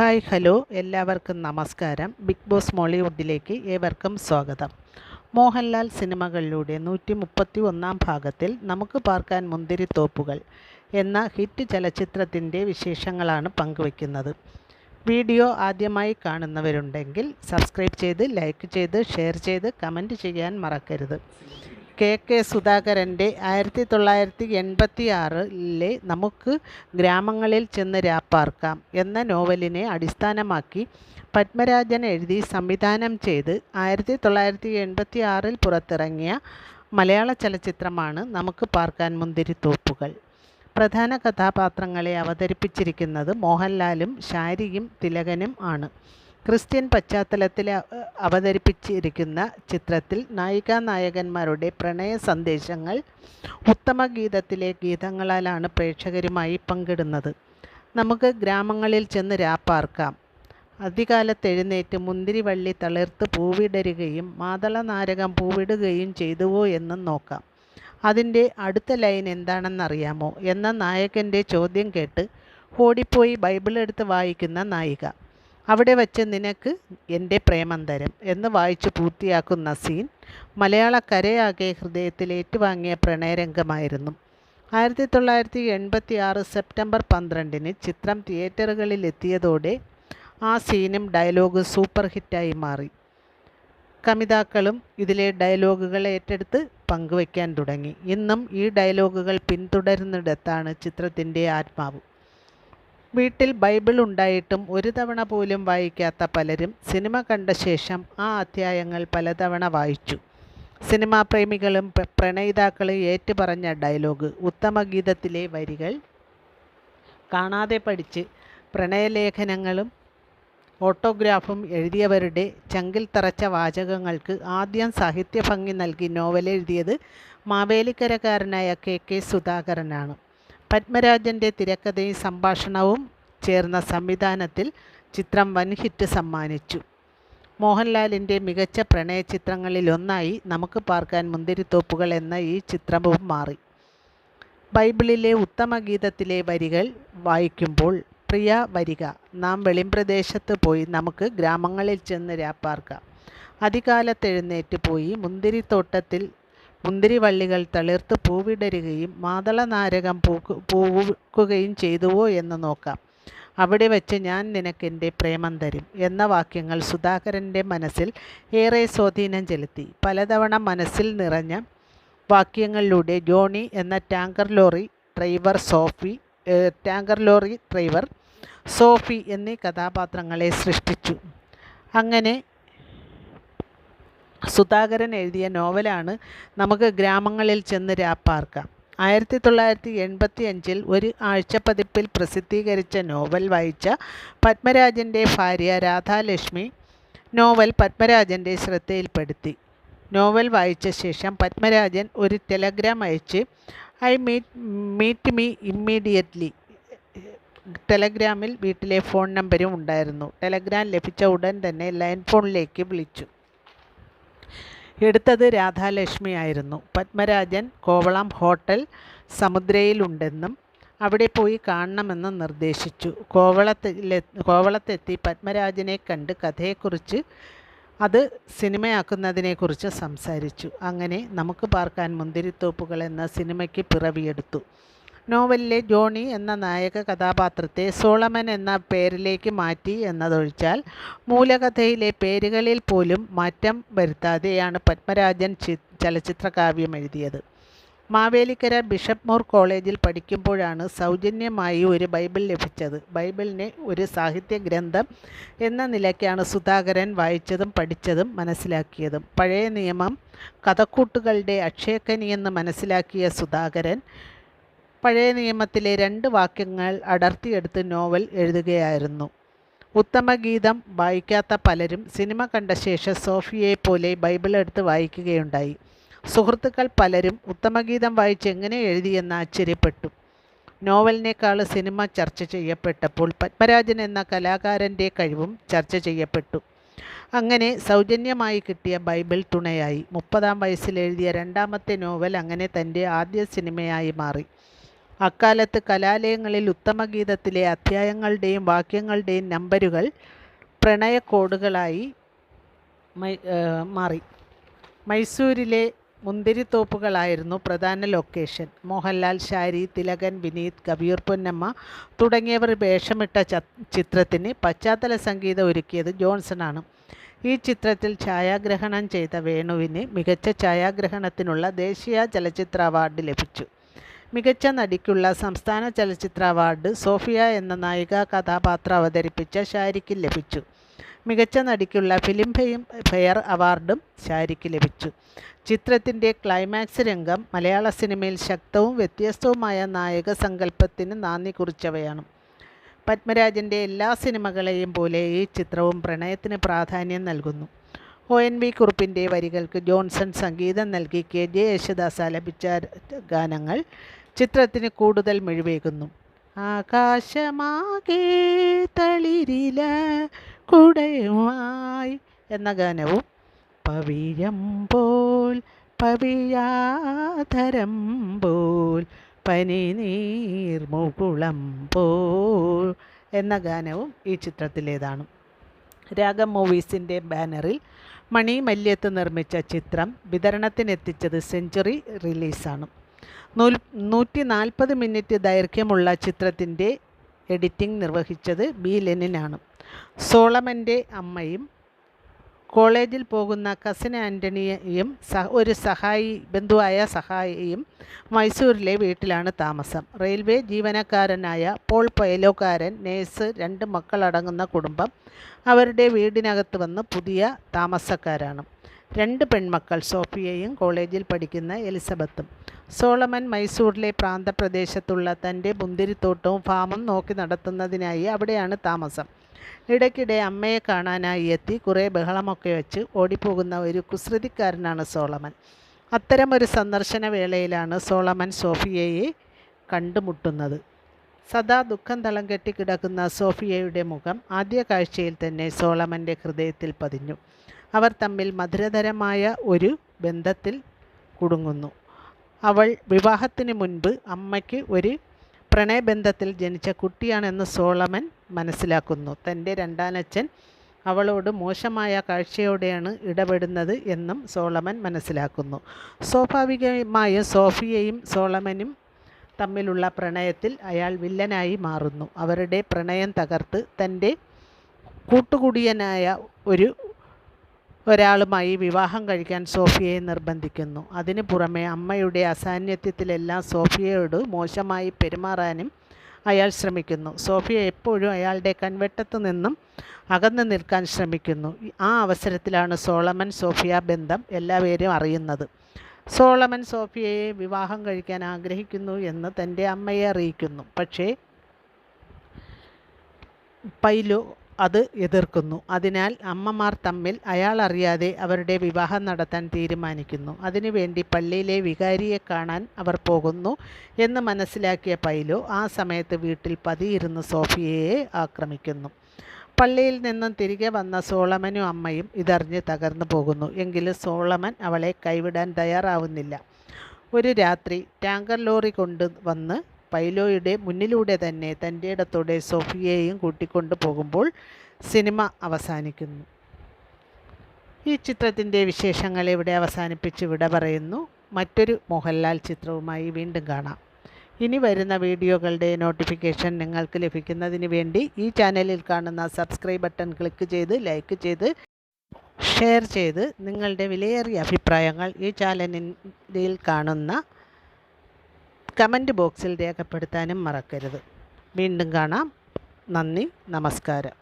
Hi hello. എല്ലാവർക്കും നമസ്കാരം. Big boss മോളിവുഡിലേക്ക് ഏവർക്കും സ്വാഗതം. മോഹൻലാൽ സിനിമകളിലൂടെ നൂറ്റി മുപ്പത്തി ഒന്നാം ഭാഗത്തിൽ നമുക്ക് പാർക്കാൻ മുന്തിരിത്തോപ്പുകൾ എന്ന ഹിറ്റ് ചലച്ചിത്രത്തിന്റെ വിശേഷങ്ങളാണ് പങ്കുവയ്ക്കുന്നത്. വീഡിയോ ആദ്യമായി കാണുന്നവരുണ്ടെങ്കിൽ സബ്സ്ക്രൈബ് ചെയ്ത് ലൈക്ക് ചെയ്ത് ഷെയർ ചെയ്ത് കമന്റ് ചെയ്യാൻ മറക്കരുത്. കെ കെ സുധാകരന്റെ ആയിരത്തി തൊള്ളായിരത്തി എൺപത്തി ആറിലെ നമുക്ക് ഗ്രാമങ്ങളിൽ ചെന്ന് രാപ്പാർക്കാം എന്ന നോവലിനെ അടിസ്ഥാനമാക്കി പത്മരാജൻ എഴുതി സംവിധാനം ചെയ്ത് ആയിരത്തി തൊള്ളായിരത്തി എൺപത്തി ആറിൽ പുറത്തിറങ്ങിയ മലയാള ചലച്ചിത്രമാണ് നമുക്ക് പാർക്കാൻ മുന്തിരിത്തോപ്പുകൾ പ്രധാന കഥാപാത്രങ്ങളെ അവതരിപ്പിച്ചിരിക്കുന്നത് മോഹൻലാലും ഷാരിയും തിലകനും ആണ്. ക്രിസ്ത്യൻ പശ്ചാത്തലത്തിൽ അവതരിപ്പിച്ചിരിക്കുന്ന ചിത്രത്തിൽ നായികാ നായകന്മാരുടെ പ്രണയ സന്ദേശങ്ങൾ ഉത്തമഗീതത്തിലെ ഗീതങ്ങളാലാണ് പ്രേക്ഷകരുമായി പങ്കിടുന്നത്. നമുക്ക് ഗ്രാമങ്ങളിൽ ചെന്ന് രാപ്പാർക്കാം അധികാലത്ത് എഴുന്നേറ്റ് മുന്തിരിവള്ളി തളിർത്ത് പൂവിടരുകയും മാതള നാരകം പൂവിടുകയും ചെയ്തുവോ എന്നും നോക്കാം. അതിന്റെ അടുത്ത ലൈൻ എന്താണെന്നറിയാമോ? എന്ന നായകന്റെ ചോദ്യം കേട്ട് ഓടിപ്പോയി ബൈബിൾ എടുത്ത് വായിക്കുന്ന നായിക. അവിടെ വച്ച് നിനക്ക് എന്റെ പ്രേമം തരും എന്ന് വായിച്ചു പൂർത്തിയാക്കുന്ന സീൻ മലയാളക്കരയാകെ ഹൃദയത്തിൽ ഏറ്റുവാങ്ങിയ പ്രണയരംഗമായിരുന്നു. ആയിരത്തി തൊള്ളായിരത്തി എൺപത്തി ആറ് സെപ്റ്റംബർ പന്ത്രണ്ടിന് ചിത്രം തിയേറ്ററുകളിൽ എത്തിയതോടെ ആ സീനും ഡയലോഗ് സൂപ്പർ ഹിറ്റായി മാറി. കമിതാക്കളും ഇതിലെ ഡയലോഗുകൾ ഏറ്റെടുത്ത് പങ്കുവയ്ക്കാൻ തുടങ്ങി. ഇന്നും ഈ ഡയലോഗുകൾ പിന്തുടരുന്നിടത്താണ് ചിത്രത്തിന്റെ ആത്മാവ്. വീട്ടിൽ ബൈബിൾ ഉണ്ടായിട്ടും ഒരു തവണ പോലും വായിക്കാത്ത പലരും സിനിമ കണ്ട ശേഷം ആ അധ്യായങ്ങൾ പലതവണ വായിച്ചു. സിനിമാ പ്രേമികളും പ്ര- പ്രണയിതാക്കളും ഏറ്റുപറഞ്ഞ ഡയലോഗ് ഉത്തമഗീതത്തിലെ വരികൾ കാണാതെ പഠിച്ച് പ്രണയലേഖനങ്ങളും ഓട്ടോഗ്രാഫും എഴുതിയവരുടെ ചങ്കിൽ തറച്ച വാചകങ്ങൾക്ക് ആദ്യം സാഹിത്യഭംഗി നൽകി നോവൽ എഴുതിയത് മാവേലിക്കരക്കാരനായ കെ കെ സുധാകരനാണ്. പത്മരാജന്റെ തിരക്കഥയും സംഭാഷണവും ചേർന്ന സംവിധാനത്തിൽ ചിത്രം വൻ ഹിറ്റ് സമ്മാനിച്ചു. മോഹൻലാലിന്റെ മികച്ച പ്രണയ ചിത്രങ്ങളിലൊന്നായി നമുക്ക് പാർക്കാൻ മുന്തിരിത്തോപ്പുകൾ എന്ന ഈ ചിത്രവും മാറി. ബൈബിളിലെ ഉത്തമഗീതത്തിലെ വരികൾ വായിക്കുമ്പോൾ പ്രിയ വരിക നാം വെളിമ്പ്രദേശത്ത് പോയി നമുക്ക് ഗ്രാമങ്ങളിൽ ചെന്ന് രാപ്പാർക്കാം. അധികാലത്തെഴുന്നേറ്റ് പോയി മുന്തിരിത്തോട്ടത്തിൽ മുന്തിരിവള്ളികൾ തളിർത്ത് പൂവിടരുകയും മാതളനാരകം പൂക്കു പൂക്കുകയും ചെയ്തുവോ എന്ന് നോക്കാം. അവിടെ വച്ച് ഞാൻ നിനക്കെന്റെ പ്രേമം തരും എന്ന വാക്യങ്ങൾ സുധാകരന്റെ മനസ്സിൽ ഏറെ സ്വാധീനം ചെലുത്തി. പലതവണ മനസ്സിൽ നിറഞ്ഞ വാക്യങ്ങളിലൂടെ ജോണി എന്ന tanker lorry driver Sophie tanker lorry driver Sophie എന്നീ കഥാപാത്രങ്ങളെ സൃഷ്ടിച്ചു. അങ്ങനെ സുധാകരൻ എഴുതിയ നോവലാണ് നമുക്ക് ഗ്രാമങ്ങളിൽ ചെന്ന് രാപ്പാർക്കാം ആയിരത്തി തൊള്ളായിരത്തി എൺപത്തി അഞ്ചിൽ ഒരു ആഴ്ചപ്പതിപ്പിൽ പ്രസിദ്ധീകരിച്ച നോവൽ വായിച്ച പത്മരാജന്റെ ഭാര്യ രാധാലക്ഷ്മി നോവൽ പത്മരാജന്റെ ശ്രദ്ധയിൽപ്പെടുത്തി. നോവൽ വായിച്ച ശേഷം പത്മരാജൻ ഒരു ടെലഗ്രാം അയച്ച് I meet meet me immediately. ടെലഗ്രാമിൽ വീട്ടിലെ ഫോൺ നമ്പരും ഉണ്ടായിരുന്നു. ടെലഗ്രാം ലഭിച്ച ഉടൻ തന്നെ ലൈൻ ഫോണിലേക്ക് വിളിച്ചു. എടുത്തത് രാധാലക്ഷ്മി ആയിരുന്നു. പത്മരാജൻ കോവളം ഹോട്ടൽ സമുദ്രയിലുണ്ടെന്നും അവിടെ പോയി കാണണമെന്ന് നിർദ്ദേശിച്ചു. കോവളത്തിലെ കോവളത്തെത്തി പത്മരാജനെ കണ്ട് കഥയെക്കുറിച്ച് അത് സിനിമയാക്കുന്നതിനെക്കുറിച്ച് സംസാരിച്ചു. അങ്ങനെ നമുക്ക് പാർക്കാൻ മുന്തിരിത്തോപ്പുകൾ എന്ന സിനിമയ്ക്ക് പിറവിയെടുത്തു. നോവലിലെ ജോണി എന്ന നായക കഥാപാത്രത്തെ സോളമൻ എന്ന പേരിലേക്ക് മാറ്റി എന്നതൊഴിച്ചാൽ മൂലകഥയിലെ പേരുകളിൽ പോലും മാറ്റം വരുത്താതെയാണ് പത്മരാജൻ ചി ചലച്ചിത്രകാവ്യം എഴുതിയത്. മാവേലിക്കര ബിഷപ്പ് മോർ കോളേജിൽ പഠിക്കുമ്പോഴാണ് സൗജന്യമായി ഒരു ബൈബിൾ ലഭിച്ചത്. ബൈബിളിനെ ഒരു സാഹിത്യ ഗ്രന്ഥം എന്ന നിലയ്ക്കാണ് സുധാകരൻ വായിച്ചതും പഠിച്ചതും മനസ്സിലാക്കിയതും. പഴയ നിയമം കഥക്കൂട്ടുകളുടെ അക്ഷയക്കനിയെന്ന് മനസ്സിലാക്കിയ സുധാകരൻ പഴയ നിയമത്തിലെ രണ്ട് വാക്യങ്ങൾ അടർത്തിയെടുത്ത് നോവൽ എഴുതുകയായിരുന്നു. ഉത്തമഗീതം വായിക്കാത്ത പലരും സിനിമ കണ്ട ശേഷം സോഫിയെ പോലെ ബൈബിൾ എടുത്ത് വായിക്കുകയുണ്ടായി. സുഹൃത്തുക്കൾ പലരും ഉത്തമഗീതം വായിച്ച് എങ്ങനെ എഴുതിയെന്ന് ആശ്ചര്യപ്പെട്ടു. നോവലിനേക്കാൾ സിനിമ ചർച്ച ചെയ്യപ്പെട്ടപ്പോൾ പത്മരാജൻ എന്ന കലാകാരന്റെ കഴിവും ചർച്ച ചെയ്യപ്പെട്ടു. അങ്ങനെ സൗജന്യമായി കിട്ടിയ ബൈബിൾ തുണയായി. മുപ്പതാം വയസ്സിൽ എഴുതിയ രണ്ടാമത്തെ നോവൽ അങ്ങനെ തന്റെ ആദ്യ സിനിമയായി മാറി. അക്കാലത്ത് കലാലയങ്ങളിൽ ഉത്തമഗീതത്തിലെ അധ്യായങ്ങളുടെയും വാക്യങ്ങളുടെയും നമ്പരുകൾ കോഡുകളായി മാറി. മൈസൂരിലെ മുന്തിരിത്തോപ്പുകളായിരുന്നു പ്രധാന ലൊക്കേഷൻ. മോഹൻലാൽ ഷാരി തിലകൻ വിനീത് കബീർ പൊന്നമ്മ തുടങ്ങിയവർ വേഷമിട്ട ചിത്രത്തിന് പശ്ചാത്തല സംഗീതം ഒരുക്കിയത് ജോൺസണാണ്. ഈ ചിത്രത്തിൽ ഛായാഗ്രഹണം ചെയ്ത വേണുവിന് മികച്ച ഛായാഗ്രഹണത്തിനുള്ള ദേശീയ ചലച്ചിത്ര അവാർഡ് ലഭിച്ചു. മികച്ച നടിക്കുള്ള സംസ്ഥാന ചലച്ചിത്ര അവാർഡ് സോഫിയ എന്ന നായിക കഥാപാത്രം അവതരിപ്പിച്ച ഷാരിക്ക് ലഭിച്ചു. മികച്ച നടിക്കുള്ള ഫിലിം ഫെയിം ഫെയർ അവാർഡും ഷാരിക്ക് ലഭിച്ചു. ചിത്രത്തിന്റെ ക്ലൈമാക്സ് രംഗം മലയാള സിനിമയിൽ ശക്തവും വ്യത്യസ്തവുമായ നായക സങ്കല്പത്തിന് നാന്ദി കുറിച്ചവയാണ്. പത്മരാജന്റെ എല്ലാ സിനിമകളെയും പോലെ ഈ ചിത്രവും പ്രണയത്തിന് പ്രാധാന്യം നൽകുന്നു. ഒ എൻ വി കുറുപ്പിന്റെ വരികൾക്ക് ജോൺസൺ സംഗീതം നൽകി കെ ജെ യേശുദാസ് ആലപിച്ച ഗാനങ്ങൾ ചിത്രത്തിന് കൂടുതൽ മിഴിവേകുന്നു. ആകാശമാകെ തളിരില കുടയുമായി എന്ന ഗാനവും പവിഴം പോൽ പവിഴാധരം പോൽ പനിനീർമുകുളം പോൽ എന്ന ഗാനവും ഈ ചിത്രത്തിലേതാണ്. രാഗം മൂവീസിന്റെ ബാനറിൽ മണി മല്യത്ത് നിർമ്മിച്ച ചിത്രം വിതരണത്തിനെത്തിച്ചത് സെഞ്ചുറി റിലീസാണ്. നൂൽ നൂറ്റി നാൽപ്പത് മിനിറ്റ് ദൈർഘ്യമുള്ള ചിത്രത്തിന്റെ എഡിറ്റിംഗ് നിർവഹിച്ചത് ബി ലെനിനാണ്. സോളമന്റെ അമ്മയും കോളേജിൽ പോകുന്ന കസിൻ ആന്റണിയും സഹ ഒരു സഹായി ബന്ധുവായ സഹായിയും മൈസൂരിലെ വീട്ടിലാണ് താമസം. റെയിൽവേ ജീവനക്കാരനായ പോൾ പൈലോക്കാരൻ നേഴ്സ് രണ്ട് മക്കളടങ്ങുന്ന കുടുംബം അവരുടെ വീടിനകത്ത് വന്ന് പുതിയ താമസക്കാരാണ്. രണ്ട് പെൺമക്കൾ സോഫിയയും കോളേജിൽ പഠിക്കുന്ന എലിസബത്തും. സോളമൻ മൈസൂരിലെ പ്രാന്തപ്രദേശത്തുള്ള തന്റെ മുന്തിരിത്തോട്ടവും ഫാമും നോക്കി നടത്തുന്നതിനായി അവിടെയാണ് താമസം. ഇടയ്ക്കിടെ അമ്മയെ കാണാനായി എത്തി കുറേ ബഹളമൊക്കെ വെച്ച് ഓടിപ്പോകുന്ന ഒരു കുസൃതിക്കാരനാണ് സോളമൻ. അത്തരമൊരു സന്ദർശന വേളയിലാണ് സോളമൻ സോഫിയയെ കണ്ടുമുട്ടുന്നത്. സദാ ദുഃഖം തളം കെട്ടി കിടക്കുന്ന സോഫിയയുടെ മുഖം ആദ്യ കാഴ്ചയിൽ തന്നെ സോളമന്റെ ഹൃദയത്തിൽ പതിഞ്ഞു. അവർ തമ്മിൽ മധുരതരമായ ഒരു ബന്ധത്തിൽ കുടുങ്ങുന്നു. അവൾ വിവാഹത്തിന് മുൻപ് അമ്മയ്ക്ക് ഒരു പ്രണയബന്ധത്തിൽ ജനിച്ച കുട്ടിയാണെന്ന് സോളമൻ മനസ്സിലാക്കുന്നു. തന്റെ രണ്ടാനച്ഛൻ അവളോട് മോശമായ കാഴ്ചയോടെയാണ് ഇടപെടുന്നത് എന്നും സോളമൻ മനസ്സിലാക്കുന്നു. സ്വാഭാവികമായും സോഫിയയും സോളമനും തമ്മിലുള്ള പ്രണയത്തിൽ അയാൾ വില്ലനായി മാറുന്നു. അവരുടെ പ്രണയം തകർത്ത് തന്റെ കൂട്ടുകുടിയനായ ഒരു ഒരാളുമായി വിവാഹം കഴിക്കാൻ സോഫിയയെ നിർബന്ധിക്കുന്നു. അതിനു പുറമെ അമ്മയുടെ അസാന്നിധ്യത്തിലെല്ലാം സോഫിയയോട് മോശമായി പെരുമാറാനും അയാൾ ശ്രമിക്കുന്നു. സോഫിയ എപ്പോഴും അയാളുടെ കൺവെട്ടത്തു നിന്നും അകന്നു നിൽക്കാൻ ശ്രമിക്കുന്നു. ആ അവസരത്തിലാണ് സോളമൻ സോഫിയ ബന്ധം എല്ലാവരും അറിയുന്നത്. സോളമൻ സോഫിയയെ വിവാഹം കഴിക്കാൻ ആഗ്രഹിക്കുന്നു എന്ന് തന്റെ അമ്മയെ അറിയിക്കുന്നു. പക്ഷേ പൈലോ അത് എതിർക്കുന്നു. അതിനാൽ അമ്മമാർ തമ്മിൽ അയാൾ അറിയാതെ അവരുടെ വിവാഹം നടത്താൻ തീരുമാനിക്കുന്നു. അതിനുവേണ്ടി പള്ളിയിലെ വികാരിയെ കാണാൻ അവർ പോകുന്നു എന്ന് മനസ്സിലാക്കിയ പൈലോ ആ സമയത്ത് വീട്ടിൽ പതിയിരുന്ന് സോഫിയയെ ആക്രമിക്കുന്നു. പള്ളിയിൽ നിന്നും തിരികെ വന്ന സോളമനും അമ്മയും ഇതറിഞ്ഞ് തകർന്നു പോകുന്നു. എങ്കിലും സോളമൻ അവളെ കൈവിടാൻ തയ്യാറാവുന്നില്ല. ഒരു രാത്രി ടാങ്കർ ലോറി കൊണ്ട് വന്ന് പൈലോയുടെ മുന്നിലൂടെ തന്നെ തന്റെ ഇടത്തോടെ സോഫിയയെയും കൂട്ടിക്കൊണ്ടു പോകുമ്പോൾ സിനിമ അവസാനിക്കുന്നു. ഈ ചിത്രത്തിന്റെ വിശേഷങ്ങൾ ഇവിടെ അവസാനിപ്പിച്ച് വിട പറയുന്നു. മറ്റൊരു മോഹൻലാൽ ചിത്രവുമായി വീണ്ടും കാണാം. ഇനി വരുന്ന വീഡിയോകളുടെ നോട്ടിഫിക്കേഷൻ നിങ്ങൾക്ക് ലഭിക്കുന്നതിന് വേണ്ടി ഈ ചാനലിൽ കാണുന്ന സബ്സ്ക്രൈബ് ബട്ടൺ ക്ലിക്ക് ചെയ്ത് ലൈക്ക് ചെയ്ത് ഷെയർ ചെയ്ത് നിങ്ങളുടെ വിലയേറിയ അഭിപ്രായങ്ങൾ ഈ ചാനലിൽ കാണുന്ന കമന്റ് ബോക്സിൽ രേഖപ്പെടുത്താനും മറക്കരുത്. വീണ്ടും കാണാം. നന്ദി നമസ്കാരം.